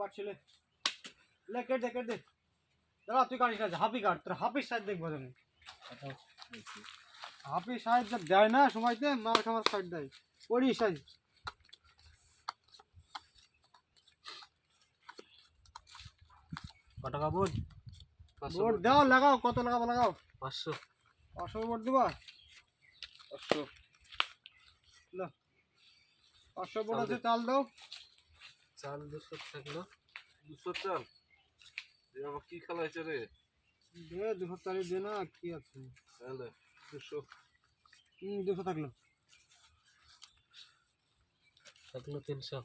But ছেলে। লে কেটে দে কেটে দে। দাঁড়া তুই কাটিস না হাফি কাট তোর হাফির সাইড দেখব আমি হাফি সাইড দেয় না সময়তে মার খামার সাইড দেয়। ওরই সাইজ কত কাপড় বোর্ড? দাও লাগাও কত লাগাবো লাগাও? পাঁচশো। পাঁচশো বোর্ড দিবা? পাঁচশো। লো। পাঁচশো বোর্ড আছে চাল দাও। চাল দুশো থাকল দুশো চাল। এ আমার কি খেলা হয়েছে রে? দে দুশো চালিশ দে না কি আছে? তাহলে দুশো। হুম দুশো থাকল। থাকল তিনশো।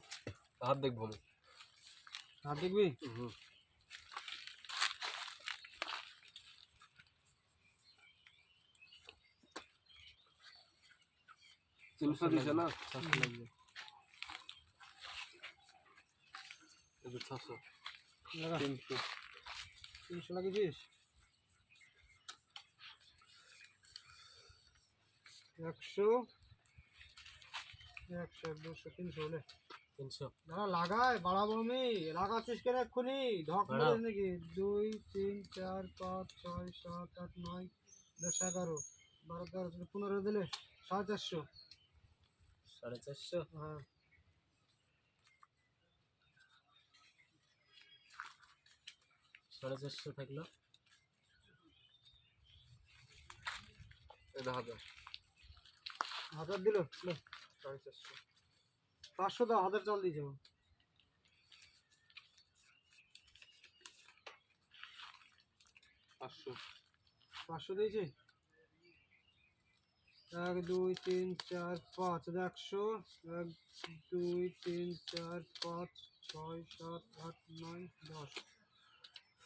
হাত দেখব আমি। হাত দেখবি? হুম। তিনশো দিছে না? ছশো তিনশো। তিনশো লাগিয়েছিস? একশো। একশো দুশো তিনশো হলে তিনশো। দাঁড়া লাগায় বাড়াবো আমি। লাগাচ্ছিস কেন এক্ষুনি? ঢক মেরে নাকি? দুই তিন চার পাঁচ ছয় সাত আট নয় দশ এগারো বারো তেরো পনেরো দিলে সাড়ে চারশো সাড়ে চারশো। হ্যাঁ। সাড়ে চারশো থাকল। এটা হাজার। হাজার দিল? সাড়ে চারশো। পাঁচশো দাও হাজার চাল দিয়েছে আমার। পাঁচশো। পাঁচশো দিয়েছে? এক দুই তিন চার পাঁচ একশো। এক দুই তিন চার পাঁচ ছয় সাত আট নয় দশ।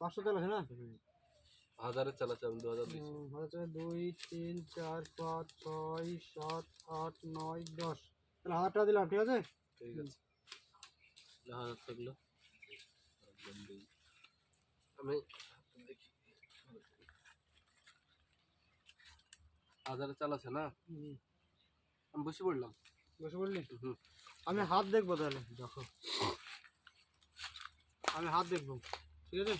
পাঁচশো তেল আছে না? হাজারের চালাচ্ছে আমি দু হাজার হুম, দুই তিন চার পাঁচ ছয় সাত আট নয় দশ। তাহলে হাজারটা দিলাম ঠিক আছে? ঠিক আছে। হাজার থাকল আমি দেখি। হাজারে চালাচ্ছে না? আমি বসে পড়লাম। বসে হুম। আমি হাত দেখব তাহলে। দেখো। আমি হাত দেখব। ঠিক আছে?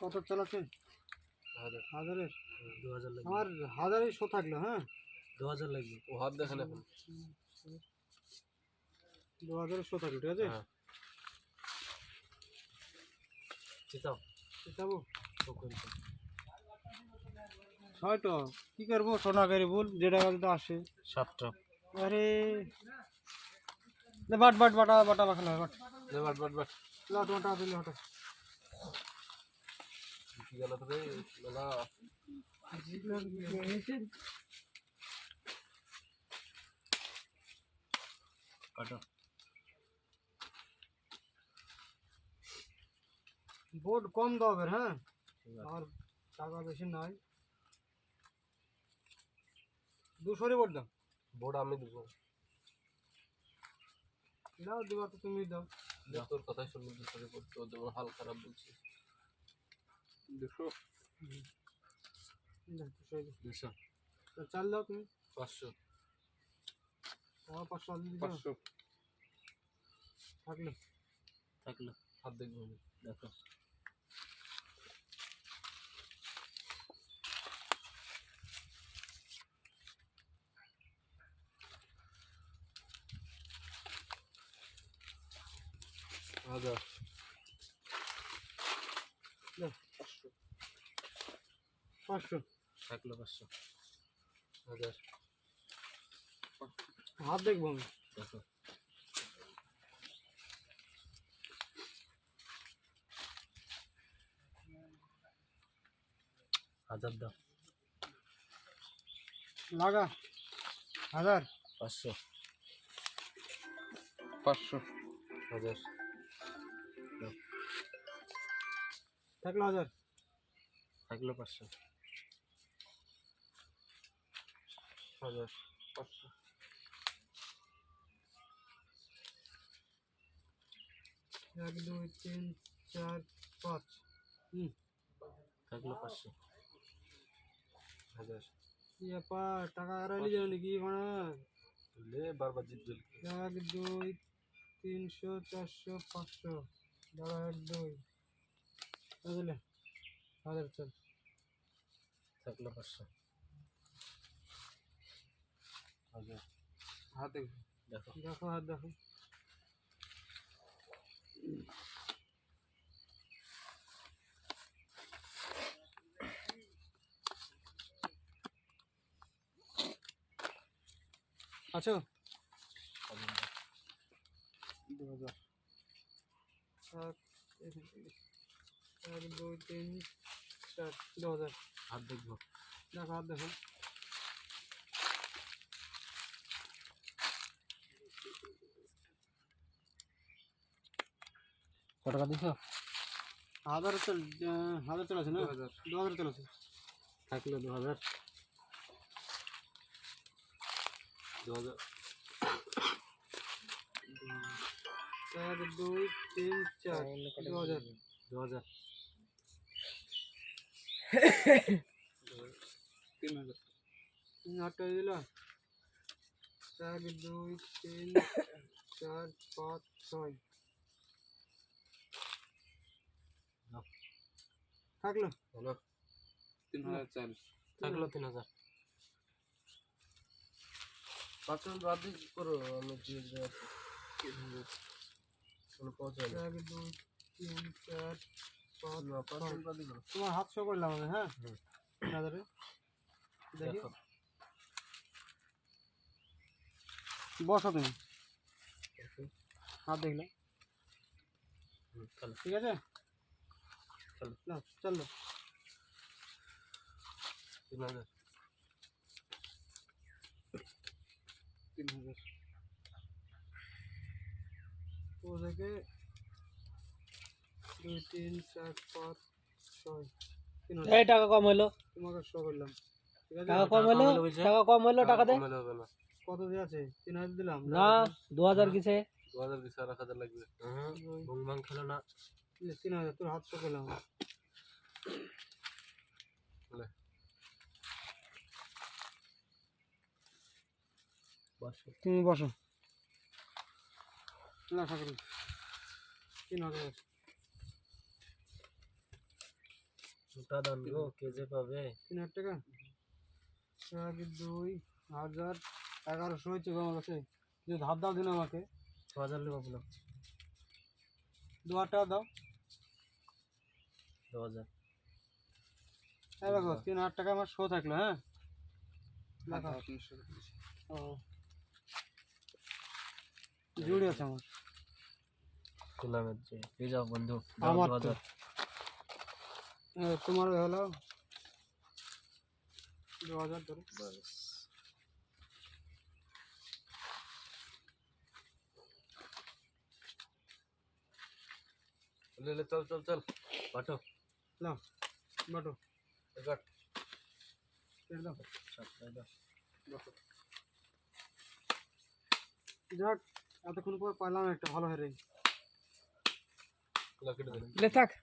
কত চালাচ্ছে হাজার হাজারের দু হাজার লাগবে আমার হাজারের শো থাকলো হ্যাঁ দু হাজার লাগবে ও হাত দেখেন এখন দু হাজারের শো থাকলো ঠিক আছে হ্যাঁ চিতাও যাবো ওখানে হয়তো কি করবো সোনা করে বল যে টাকা তো আসে সাতটা আরে লে বাট বাট বাটা বাটা বাখানা বাট নে বাট বাট বাট লা তোমার টাকা দিলে হটো কি গেল তো রে মেলা কাটো বোর্ড কম দাও এবার হ্যাঁ ঠিক আছে আর টাকা বেশি নাই দুশোরই বোর্ড দাও বোর্ড আমি দেবো দাও দিবা তো তুমি দাও দেখ তোর কথাই শুনবি দুশো রিপোর্ট তোর যেমন হাল খারাপ বলছিস দুশো। দুশো চাল দাও তুমি। পাঁচশো। আমার পাঁচশো পাঁচশো। থাকল। থাকল। হাত দেখব দেখো। হাজার পাঁচশো থাকলো পাঁচশো হাজার হাত দেখবো আমি দেখো হাজার দাও লাগা হাজার পাঁচশো পাঁচশো হাজার থাকলো হাজার থাকলো পাঁচশো হাজার পাঁচশো এক দুই তিন চার পাঁচ হুম থাকলো পাঁচশো হাজার ইয়াপা টাকা হারাইলি যাবে নাকি মানে লে বারবার জিতবে এক দুই তিনশো চারশো পাঁচশো দাঁড়া এক দুই বুঝলে হাজার চল থাকলো পাঁচশো হাজার হাতে দেখো। দেখো। হাত দেখো। আছো? দু হাজার এখান এক দুই তিন চার দু হাজার। হাত দেখব। দেখো হাত দেখো। টাকা দিছো হাজার চল আহ, হাজার চলেছে না দু হাজার দু হাজার চলেছে থাকলো দু হাজার দু হাজার এক দুই তিন চার দু হাজার দু হাজার তিন হাজার তিন হাজার টাকা দিল এক দুই তিন চার পাঁচ ছয় থাকলো হলো তিন হাজার চার থাকলো তিন হাজার পাঁচ হাজার বাদ দিয়ে করো আমি দিয়ে দেবো তিন হাজার কোনো পৌঁছায় না এক দুই তিন চার পাঁচ না, পাঁচ হাজার বাদ দিয়ে করো তোমার হাত শো করলাম আমি হ্যাঁ হুম। তিন হাজারে দেখি দেখো বসো তুমি হাত দেখলে হুম, চলো ঠিক আছে চলো না চলো তিন হাজার তিন হাজার ও থেকে দুই তিন চার পাঁচ ছয় তিন হাজার এই টাকা কম হলো তোমাকে শো করলাম ঠিক আছে টাকা কম হলো হলো বলছে? টাকা কম হলো টাকা দে কমালে হবে না কত দিয়ে আছে তিন হাজার দিলাম না দু হাজার কিসে দু হাজার বিশ আর এক হাজার লাগবে হুম ভুং ভাং খেলো না এই তিন হাজার তোর হাত শো করলাম বলে। বসো। তুমি বসো। না ঠাকুর। তিন হাজার দাম গো পাবে? তিন হাজার টাকা? দুই হাজার এগারোশো হয়েছে আমার কাছে। ধার দাও দিন আমাকে। ছ হাজার নেব বলো দু হাজার টাকা দাও। দু হাজার। হ্যাঁ দেখো তিন হাজার টাকা আমার শো থাকল হ্যাঁ? ও। জুড়ে আছে আমার। যে পেয়ে যাও বন্ধু আমার তো। তোমার হলো? দু হাজার ধরো। লে লে চল চল চল পাঠো নাও বাটো এগার কেটে দাও সাতটায় দাও যাক এতক্ষণ পর পাইলাম একটা ভালো হেরে কেটে দেবেন লে থাক